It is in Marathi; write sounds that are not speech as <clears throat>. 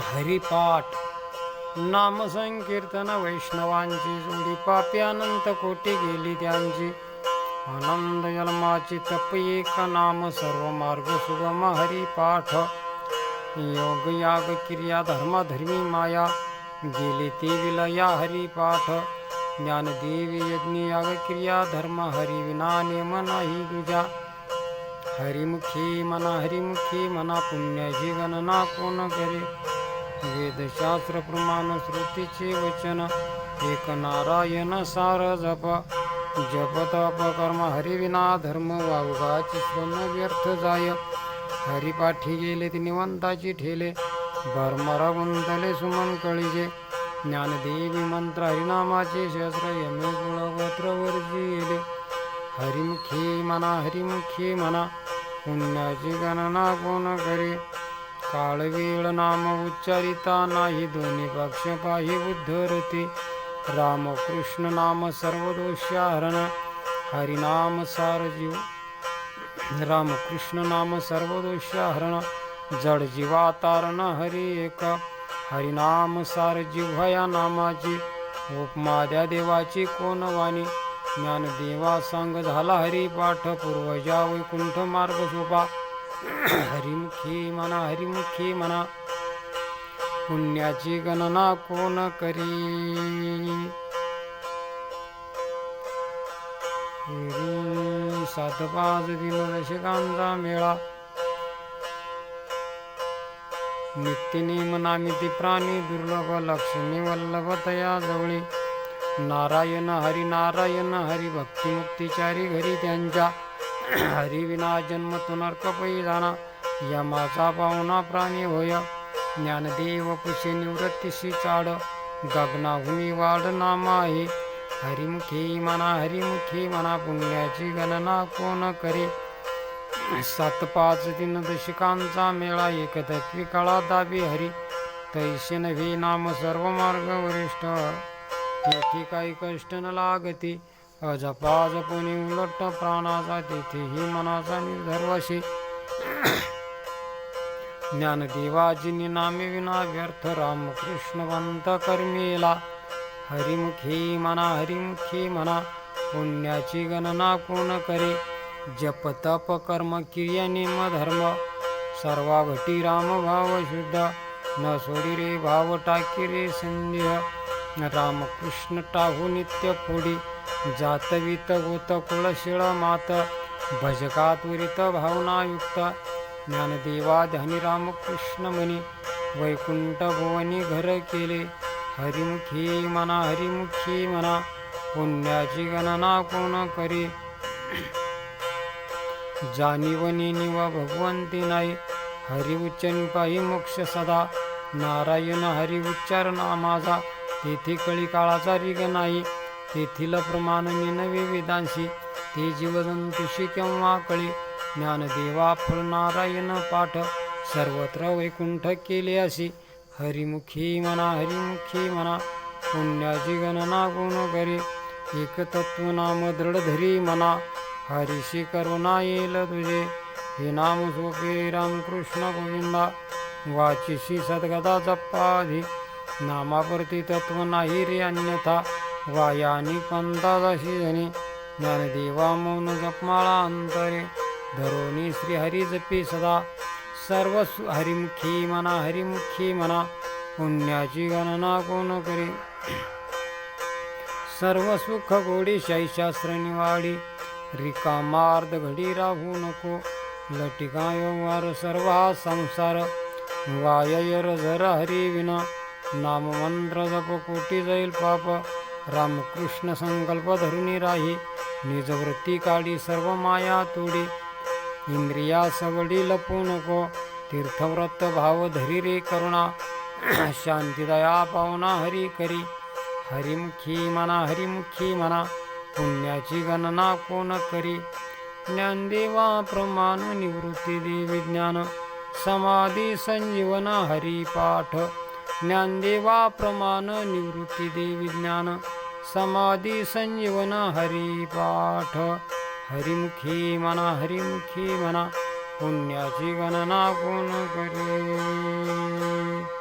हरिपाठ. नामसंकीर्तन वैष्णवांची जोडी पापी अनंत कोटी गेली त्यांची. आनंद जन्माची तप एक नाम सर्व मार्ग सुगम हरिपाठ. योग याग क्रिया धर्म धर्मी माया गेली ती विलया हरिपाठ. ज्ञानदेवी यज्ञ याग क्रिया धर्म हरी विना नेम नाही तुझ्या. हरिमुखी मना हरिमुखी मना पुण्याची गणना कोण करे. वेदशास्त्र प्रमाण श्रुतीचे वचन एक नारायण सार जप जप तप कर्म हरिविना धर्म वावगाची श्रम व्यर्थ जाय। हरिपाठी गेले ती निवंताची ठेले। भरमरा गुंतले सुमन कळीजे। ज्ञानदेवी मंत्र हरिनामाचे शस्त्र यमे गुणगोत्र वर्जी येले हरिमुखी मना हरिमुखी म्हणा पुण्याची गणना कोण करे? काळवीळ नाम उच्चारिता नाही दोन्ही पक्ष पाही उद्धरते. रामकृष्ण नाम सर्व दोषाहरण हरिनाम सार जीव रामकृष्ण नाम सर्व दोषाहरण जड जीवा तारण हरी एक हरिनाम सार जिव्हया नामाची उपमाद्या देवाची कोण वाणी. ज्ञानदेवा सांग झाला हरिपाठ पूर्वजा वैकुंठ मार्ग शोभा हरिमुखी म्हणा हरिमुखी म्हणा पुण्याची गणना कोण करी? सात पाच दिन दशकांचा मेळा नित्यनेम नामिती प्राणी दुर्लभ लक्ष्मी वल्लभ तया जवळी नारायण हरी नारायण हरी भक्तिमुक्तिचारी घरी त्यांच्या हरिविना जन्म तो नरकपै जाणा यमाचा पाहुणा प्राणी होय. ज्ञानदेव पुषे निवृत्तीशी चाड गगनाहुनी वाढ नाम हरिमुखी म्हणा हरिमुखी म्हणा पुण्याची गणना कोण करे? सात पाच तीन दशकांचा मेळा एकदत्वी काळा दाबी हरी. तैसे नव्हे नाम सर्व मार्ग वरिष्ठ. तेथे काही कष्ट न लागते. अजपा जपुनी उलट प्राणाचा तेथेही मनाचा निर्धर्वशी. ज्ञानदेवाजी नामे विना व्यर्थ रामकृष्णवंत कर्मेला. हरिमुखी म्हणा हरिमुखी म्हणा पुण्याची गणना कोण करे? जप तप कर्म क्रिया नेम धर्म. सर्वा घटी राम भाव शुद्ध. न सोडी रे भाव टाकी रे संदेह. रामकृष्ण टाहू नित्य फोडी. जातवित गोत कुळशिळ मात भजकातुरित भावनायुक्त ज्ञानदेवा ध्यानी रामकृष्ण वैकुंठ भुवनी घर केले हरिमुखी म्हणा हरिमुखी म्हणा पुण्याची गणना कोण करी? जाणीवनी निव भगवंती नाही हरिउच्चन पाही मोक्ष सदा नारायण हरिउच्चार ना माझा तेथे कळी काळाचा रिग नाही तेथील प्रमाण नवी वेदांशी ते जीवजंतुशी केव्हा कळी ज्ञानदेवा फळ नारायण पाठ सर्वत्र वैकुंठ केले अशी हरिमुखी म्हणा हरिमुखी म्हणा पुण्याची गणना गुण करे. एक तत्व नाम दृढ धरी म्हणा हरिशी करुणा येईल तुझे. हे नाम सोपे रामकृष्ण गोविंदा वाचिशी सद्गदा जप्पाधी नामाप्रती तत्व नाही रे अन्यथा. वायानी पंथादाशी जनी। ज्ञानदेवा मौन जपमाळा अंतरे धरोनी श्री हरी जपी सदा। सर्व सु हरिमुखी म्हणा हरिमुखी म्हणा पुण्याची गणना कोण करे? सर्व सुख गोडी शास्त्र निवाडी रिकामार्ध घडी राहू नको। लटिका व्यवहार सर्व हा संसार। वायर झर हरी विना। नाम मंत्र जप कोटी जाईल पाप। रामकृष्ण संकल्प धरुनी राही निजवृत्ती काढी सर्व माया तोडी. इंद्रिया सवडी लपू नको तीर्थव्रत भाव धरी रे करुणा. <clears throat> शांतिदया पावना हरी करी. हरिमुखी म्हणा हरिमुखी म्हणा पुण्याची गणना कोण करी? ज्ञानदेवा प्रमाण निवृत्ती देवी ज्ञान समाधी संजीवन हरिपाठ. ज्ञानदेवा प्रमाण निवृत्ती देवी ज्ञान समाधी संजीवन हरिपाठ. हरिमुखी म्हणा हरिमुखी म्हणा पुण्याची गणना कोण करे?